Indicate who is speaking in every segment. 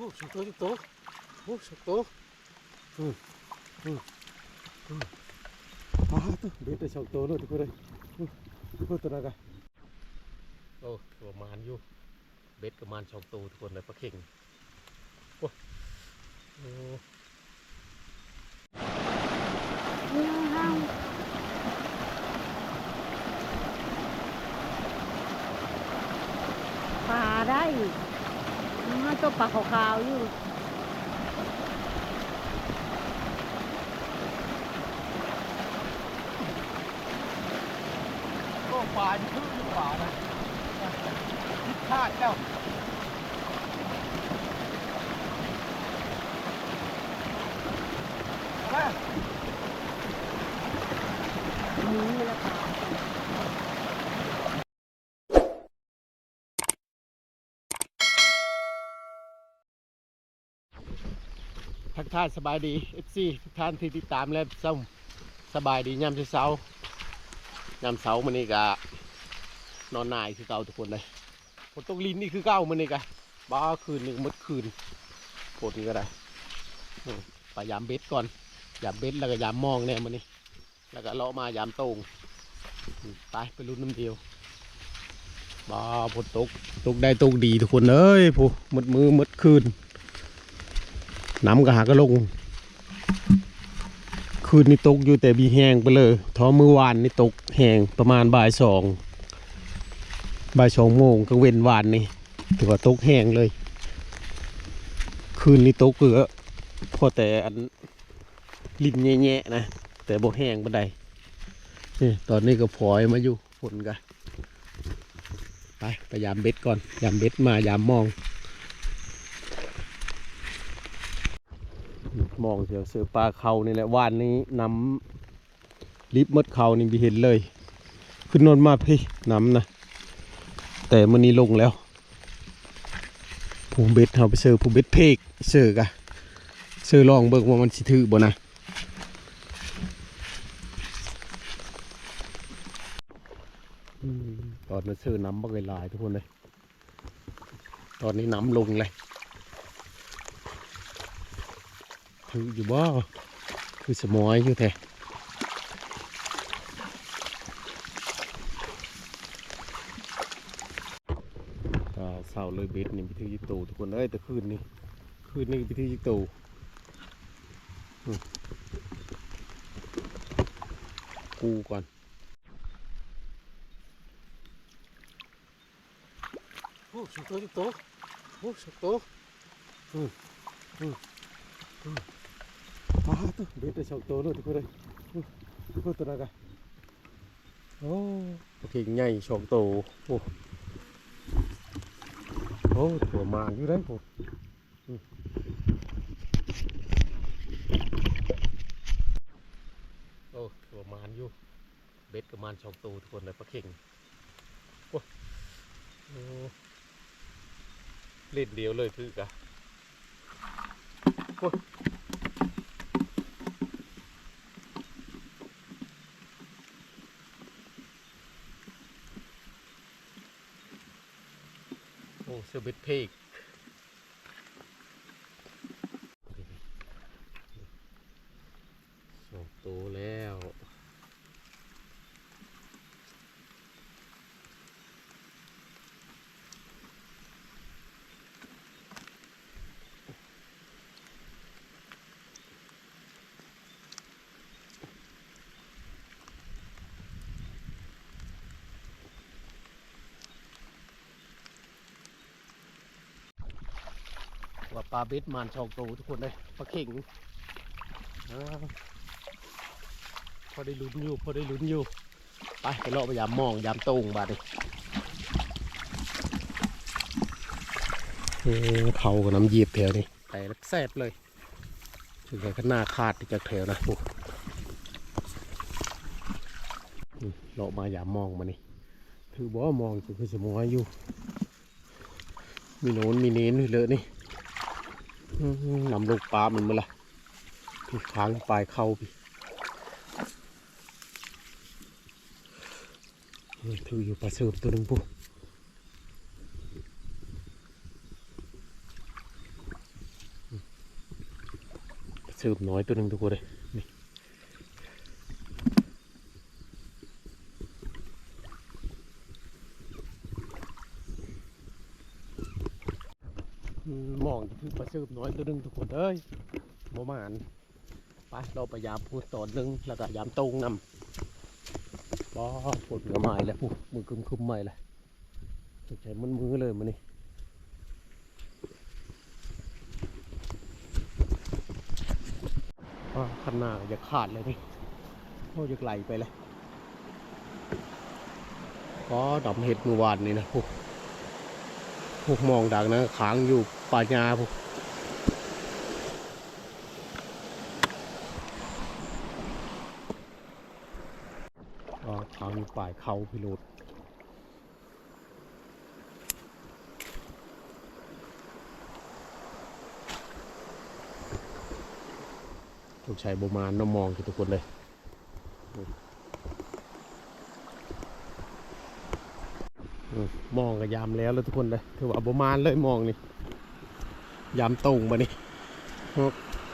Speaker 1: อ้สองตัวสองตัวโอ้สองตัวอืมอืมอืมมาตัวเบ็ดได้สองตัวเลยทุกคนเลยอืมทุกคนตัวนักันโอ้ประมาณอยู่เบ็ดประมาณสองตัวทุกคนเลยปลาเข่งโอ้โอ้
Speaker 2: ปลาได้มัน ตัวปลาขาวๆอยู่
Speaker 1: ก็ปลาอยู่คืออยู่ปล่านะทิดพลาดแล้วเอามา
Speaker 2: หนีไปแล้วปลา
Speaker 1: ทักทายสบายดีเอฟซีทุกท่านที่ติดตามและส้มสบายดียามเช้ายามเช้ามันนี่กะนอนนายคือเก่าทุกคนเลยฝนตกลินนี่คือเก่ามันนี่กะบ้าคืนหนึ่งมดคืนโคตรนี่ก็ได้อืมไปยามเบ็ดก่อนยามเบ็ดแล้วก็ยามมองเนี่ยมันนี่แล้วก็เลาะมายามโตงไปไปรุ่นน้ำเดียวบ้าฝนตกตกได้ตกดีทุกคนเอ้ยผู้มดมือมดคืน น้ำก็หากระลง คืนนี้ตกอยู่แต่บีแห้งไปเลยท้อมือวานนี่ตกแห้งประมาณบ่ายสองบ่ายสองโมงก็เว้นวานนี่ถือว่าตกแห้งเลย คืนนี้ตกเกลือพอแต่อันลิ้นแง่ๆนะ แต่บ่แห้งบันไดนี่ตอนนี้ก็พลอยมาอยู่ฝนกันไปพยายามเบ็ดก่อนยามเบ็ดมายามมอง มองเสียเสือปลาเขานี่แหละว่านนี้น้ำลิบมดเขานี่บีเห็นเลย ขึ้นนนมาพี่น้ำนะแต่มันนี้ลงแล้วผู้เบ็ดเอาไปเสือผู้เบ็ดเพกเสือกะเสือลองเบิกว่ามันสิถือบ่นะตอนนั้นเสือน้ำบักหลายทุกคนเลยตอนนี้น้ำลงเลย ถืออยู่บ่คือสมอยอยู่แท้ก็เศร้าเลยเบ็ดนี่ไปถือยิกตูทุกคนเอ้ยแต่คืนนี้คืนนี้ไปถือยิกตูอืมกูก่อนโอ้สุดโตสุดโตโอ้สุดโตอืมอืมอ่าตัวเบ็ดได้สองตัวเลยทุกคนเลยอู้ทุกคนตัวนั้นกันโอ้โอเคใหญ่สองตัวโอ้โอ้ตัวมานอยู่ได้ผมอืมโอ้ตัวมานอยู่เบ็ดประมาณสองตัวทุกคนเลยปลาเข่งโอ้โอ้เล่นเดียวเลยคือกะโอ้ โอ้เซอร์บิทเพกสองตัวแล้ว ว่า ปลาเบ็ดมานชองโตทุกคนเลยปลาเข่งพอได้ลุ้นอยู่พอได้ลุ้นอยู่ไปไปเลาะไปยามมองยามโตงบาดเลยเขากับน้ำเหยียบแถวนี้แต่ลักแซบเลยถึงกับหน้าขาดจากแถวนะพวกเลาะมายามมองมานี่ถือบ่มองคือสมอยอยู่ มีโน้นมีเน้นเลยนี่ นำลูกปลามันมาละพี่ค้างปลายเข้าพี่ถืออยู่ปลาเสริมตัวหนึ่งปุ๊ปลาเสือมน้อยตัวหนึ่งทุกคนเลย มองจะคือปลาสืบน้อยตัวนึงทุกคนเอ้ยโมมานไปเราไปยามพูดตอนหนึ่งแล้วก็ยามตรงนำป้อฝนก็มาอีกแล้วปุ๊มือคึมคึมๆมาอีกแล้วใช้มันมือเลยมันนี่ก็คันหน้าจะขาดเลยนี่โอ้จะไหลไปเลยก็ดำเห็ดเมื่อวานนี่นะพวก พวกมองดักนะค้างอยู่ป่าญาพวกก็ค้างอยู่ป่ายเขาพิโรดต้องใช้บมานน้ำมองทุกคนเลยอืมมองกับ ยามแล้วแล้วทุกคนเลยถือว่าบมานเลยมองนี่ยามตรงมานี่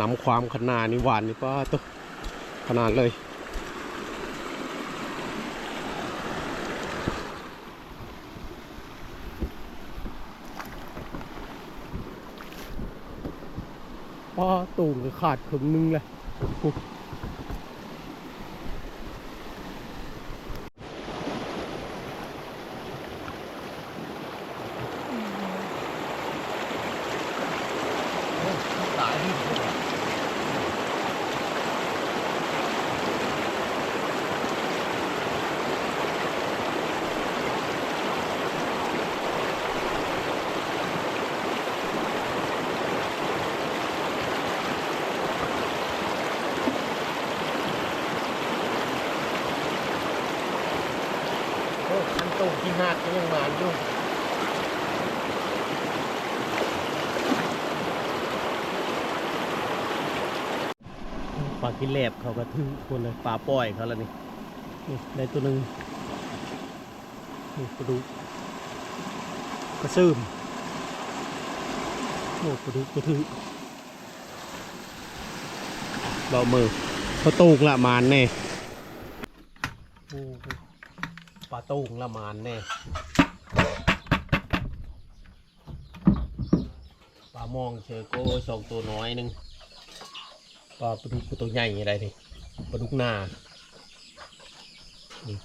Speaker 1: นำความขนาดนี่หวานนี่ป้าตัวขนาดเลยป้าตูงขาดครึ่งนึงเลยอุ๊ยตายที่สุดอะโอ้คันตูงที่หั ก็ยังมาอยู่ปลากินแหลบเขาก็ทึ่งคนเลยปลาปล่อยเขาแล้วนี่นี่ได้ตัวหนึ่งนี่ปลาดุกกระซึมโอ้ปลาดุกกระทึ่งเบามือเขาตูกละมานแน่โอ้โห ปลาตูงละมานแน่ปลามองเชอโก้สองตัวน้อยหนึ่งปลาปลาดุกตัวใหญ่อะไรนี่ปลาดุกนานี่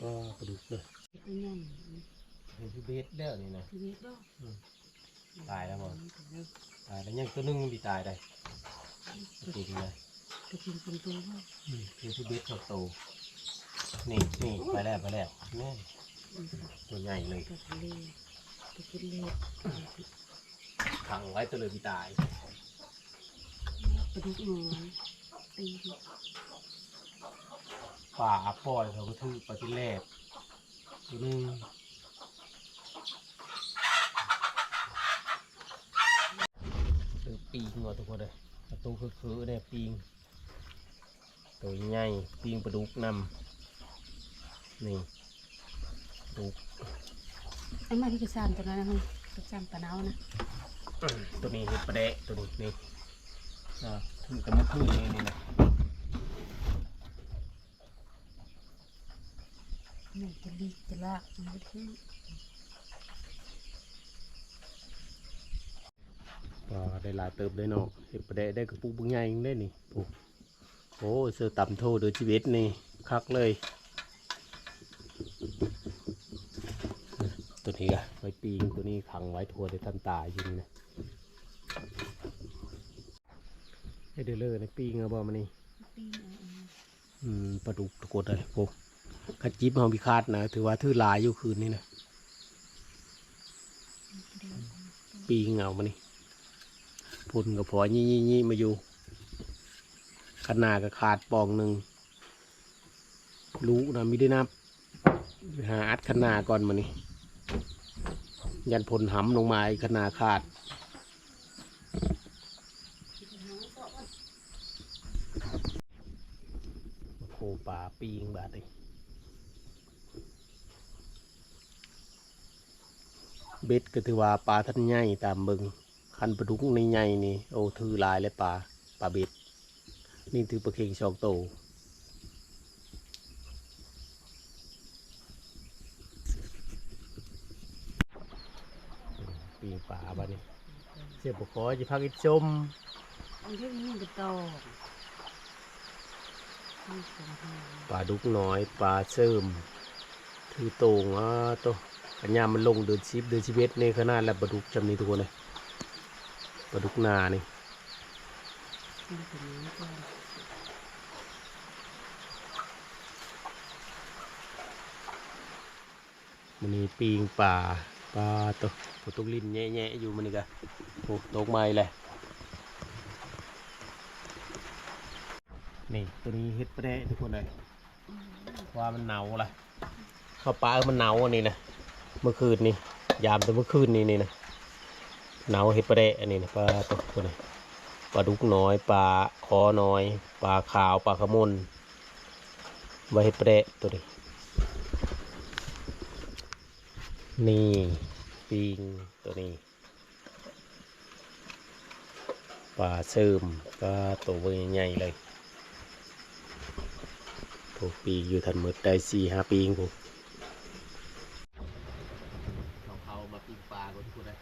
Speaker 1: ก็ปลาดุกเลย
Speaker 2: ตัวใหญ่
Speaker 1: นี่คือเบสเด้อนี่นะ
Speaker 2: ทีนี้ก็
Speaker 1: ตายแล้วบ่ตายแล้วยังตัวหนึงมีตายได้ จริงนะ
Speaker 2: จะกินเป็นตัวก็
Speaker 1: อืมคือคือเบสโตๆนี่นี่ไปแล้วไปแล้วแม่ตัวใหญ่เลย
Speaker 2: กับทะเลจะกินเล็ด
Speaker 1: ขังไว้ตัวเลยมีตาย
Speaker 2: ปลาดุกน้อยตีน
Speaker 1: ป่าปล่อยเขาก็ถือปลาที่แรกตัวหนึงเออปีงว่ะทุกคนเลย ประตูคือคือเนี่ยปีงตัวใหญ่ปีงปลาดุกนำนี่ดุก
Speaker 2: ไอ้มาที่กระซามตัวนั้นนะมันกระซามปลาเนานะ
Speaker 1: ตัวนี้นี่ปลาแดะตัวนี้นี่อ่าถือแต่มันคือนี่นี่นะ
Speaker 2: นี่จะลีกจะลากมันก็คื
Speaker 1: ก็ได้หลายเติบได้เนาะเห็ดปลาแดะได้กระปุกบุญใหญ่ได้นี่โอ้โหเสือต่ำโทเดือชีวิตนี่คักเลยตัวนี้อะไว้ปีงตัวนี้ขังไว้ทัวได้ทันตายอยู่นี่นะให้เดือดเลยนะปีงเอาบ่มานี่
Speaker 2: ปีนเอา
Speaker 1: อืมปลาดุกตะกดเลยโอ้ขัดจิบเฮาพิคาดนะถือว่าถือหลายอยู่คืนนี้นะปีงเอามานี่ พุ่นกับพอยี่ยี่ยี่มาอยู่ ขนาดก็ขาดปองหนึ่งรู้นะม่ได้นับหาอัดขนาดก่อนมานี่ยันพลหำลงมาอีกขนาดขาดโคป่าปีงบาดเลยเบ็ดก็ถือว่าปลาท่านใหญ่ตามบิง คันปลาดุกในใหญ่นี่โอ้ถือลายและปลาปลาเบ็ดนี่ถือปลาเค็งสองโตปีปลาบ้านี้เสียบขอจะพักอีกชม
Speaker 2: อันที่นี่เป็นโต
Speaker 1: ปลาดุกน้อยปลาเสริมถือโตงอะโตปัญญามันลงเดือนสิบเดือนสิบเอ็ดในขนาดแล้วปลาดุกจำนี้ทุกคนเลย ปลาดุกนานี่
Speaker 2: นี่เป็นนี้ก่อน
Speaker 1: มันนี่ปีงป่าปลาตปลาตุกลิ้นแง่ๆอยู่มันนี่กะโอ้ตกไม้เลยนี่ตัวนี้เฮ็ดไปได้ทุกคนเลยว่ามันหนาวเละข้าวปลามันหนาวอันนี้นะเมื่อคืนนี่ยามแต่เมื่อคืนนี่นี่นะ หนาวเฮ็ดไปได้อันนี้นะปลาตัวนนี้ปลาดุกน้อยปลาคอน้อยปลาขาวปลาขมุนไว้เฮ็ดไปได้ตัวนี้นี่ปิงตัวนี้ปลาเสริมปลาตัวใหญ่ๆเลยถูกปีอยู่ทันหมดได้สี่ห้าปีงผมเขาเขามาปิงปลาคนทุกคนเลย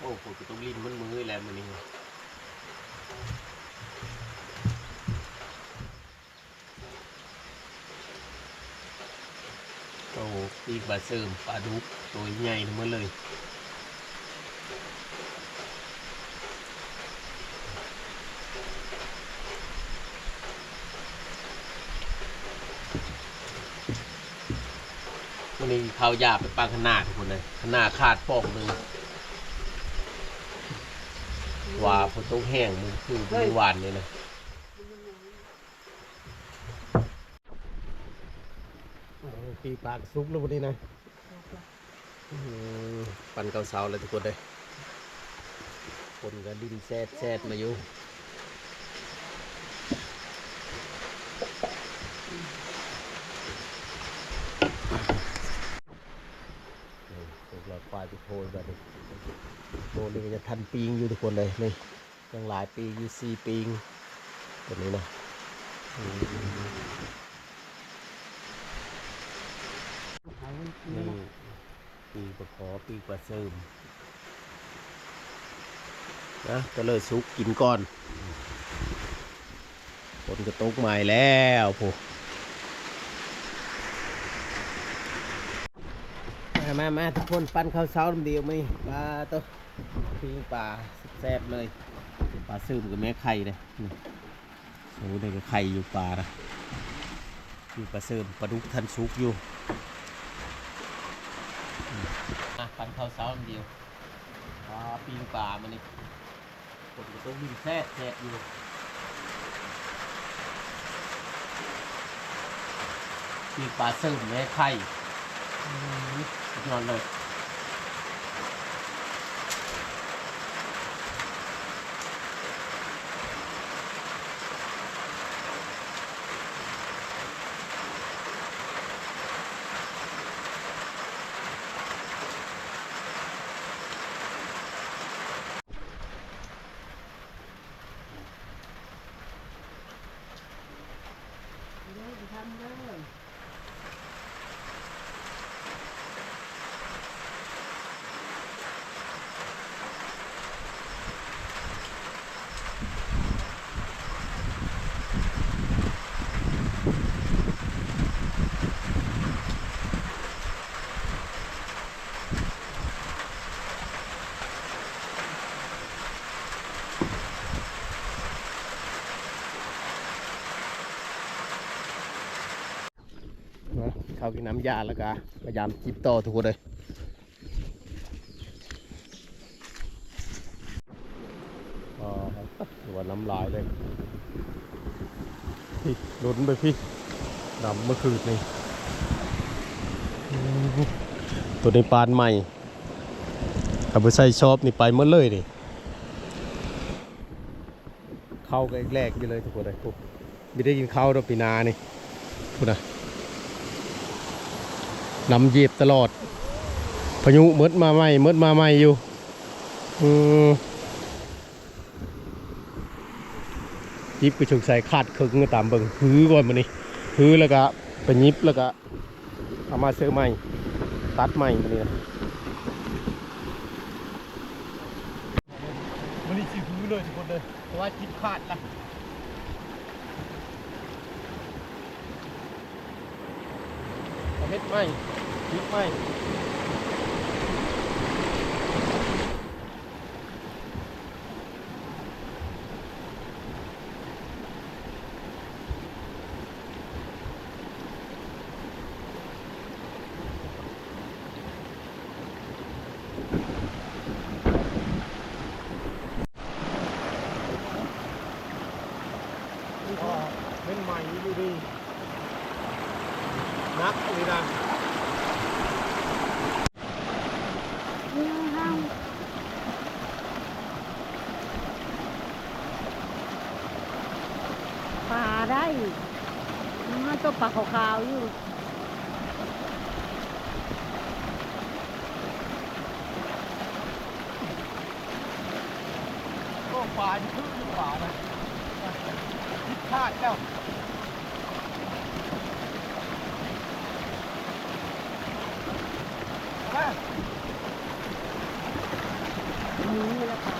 Speaker 1: โอ้ผมจะต้องลิ้นมันมือแล้วมันนี่โอ้ปีกปลาเสริมปลาดุกตัวใหญ่ทั้งหมดเลยวันนี้เขาวยาไปปลาขนาดทุกคนเลยขนาดขาดปอกหนึ่ง ว่าฝนตกแห้งมันคือเมื่อวานนี่นะโอ้ปีปากซุกแล้ววันนี้นะอื้อหือปั่นเกาเสาเลยทุกคนเลยคนก็ดินแซดแซดมาอยู่ นี่พวกเราควายไปโพยแบบนี้โพยนี่ก็จะ ทันปีงอยู่ทุกคนเลยนี่ยังหลายปีอยู่สี่ปีงตัวนี้นะอืม
Speaker 2: เขา
Speaker 1: นี่ปีกประขอปีกประเสริมนะก็เลยซุกกินก่อนคนก็ตกใหม่แล้วพวกมามา มา ทุกคน ปั้นข้าวเช้าเดียวไหมปลาตัว ปิ้งปลาแซ่บเลย ปลาซึมกับแม่ไข่เลยโอ้ได้กับไข่อยู่ปลานะมีปลาซึมปลาดุกทันซุกอยู่อะปันข้าวเช้าอันเดียวปลาปีนป่ามันนี่ผมก็ต้องวิ่งแทรกแทรกอยู่ปีนป่าเสริมแม่ไข่อืมสุดยอดเลย ข้ากินน้ำยาแล้วก็พยายามจิบต่อทุกคนเลยตัว่าน้ำลายเลยพี่ลุ้นไปพี่ดำเมื่อคืนนี่ตัวนี้ปานใหม่ขับไปใส่ชอบนี่ไปเมื่อเลยนี่เข้ากันแรกไปเลยทุกคนเลยไม่ได้กินข้าวดอกปีนานี่พูดนะ นำเหยียบตลอด พายุมดมาใหม่มดมาใหม่อยู่ยิบกระชงใส่ขาดครึ่งก็ตามเบิงหื้อก่อนมานี่หื้อแล้วก็ไปยิบแล้วก็เอามาซื้อใหม่ตัดใหม่มานี่นะมันนี่สิหื้อเลยทุกคนเลยเพราะว่าจิบขาดละเอาเม็ดใหม่ ยิบใหม่ ก็เป็นใหม่อยู่ดีนักนี่นะ
Speaker 2: ห้างปลา ได้มันตัวปลาขาวๆอยู่
Speaker 1: ก็ป่าอยู่คือเปล่านะทิศพลาดแล้วเอามา
Speaker 2: นี่แหละค่ะ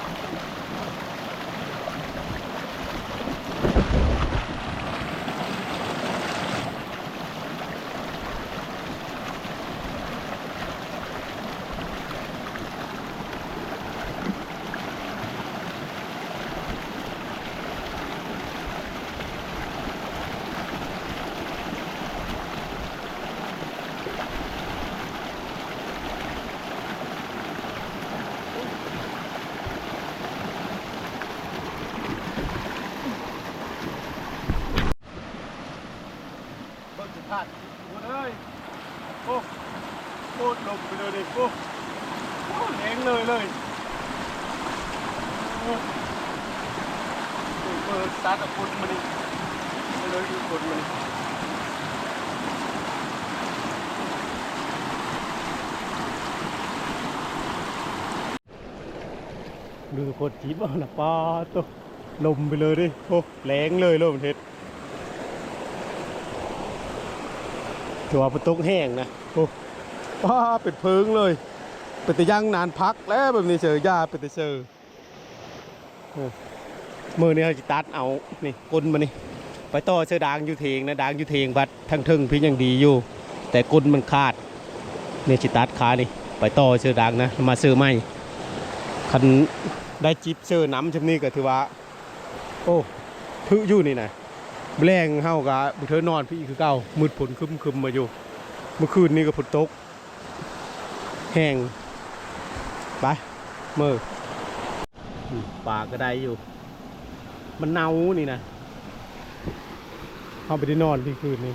Speaker 1: เบิ่งสิพลาดโอ้เลยโอ้โคตรลงไปเลยดิโอ้โอ้แรงเลยเลยโอ้ เปิดสตาร์ทกับคนมานี่ไปเลยดูคนมานี่ดูคตรจีบเอาละปลาตัวลมไปเลยดิโอ้แรงเลยลมเท็ดตัวประตุกแห้งนะโอ้ป้าเป็นเพิงเลยเป็นต่ย่างนานพักแล้วแบบนี้เจอยาเป็นต่เจอ มือนี้เราจะตัดเอา นี่ก้นมานี่ ไปต่อเชือดางอยู่เทงนะดางอยู่เทงบัดทั้งทึงพี่ยังดีอยู่ แต่ก้นมันขาดเนี่ยจิตัดขานี่ ไปต่อเชือดางนะ มาซื้อใหม่คันได้จิบเจอน้ำชำนี้ก็ถือว่า โอ้พึ่อยู่นี่นะแรงเฮากะบุเธอนอนพี่คือเก่ามืดฝนครึมคึมมาอยู่ เมื่อคืนนี้ก็ฝนตก แห้งไปมือ ปลาก็ได้อยู่ มันเนานี่นะเข้าไปที่นอนที่คืนนี้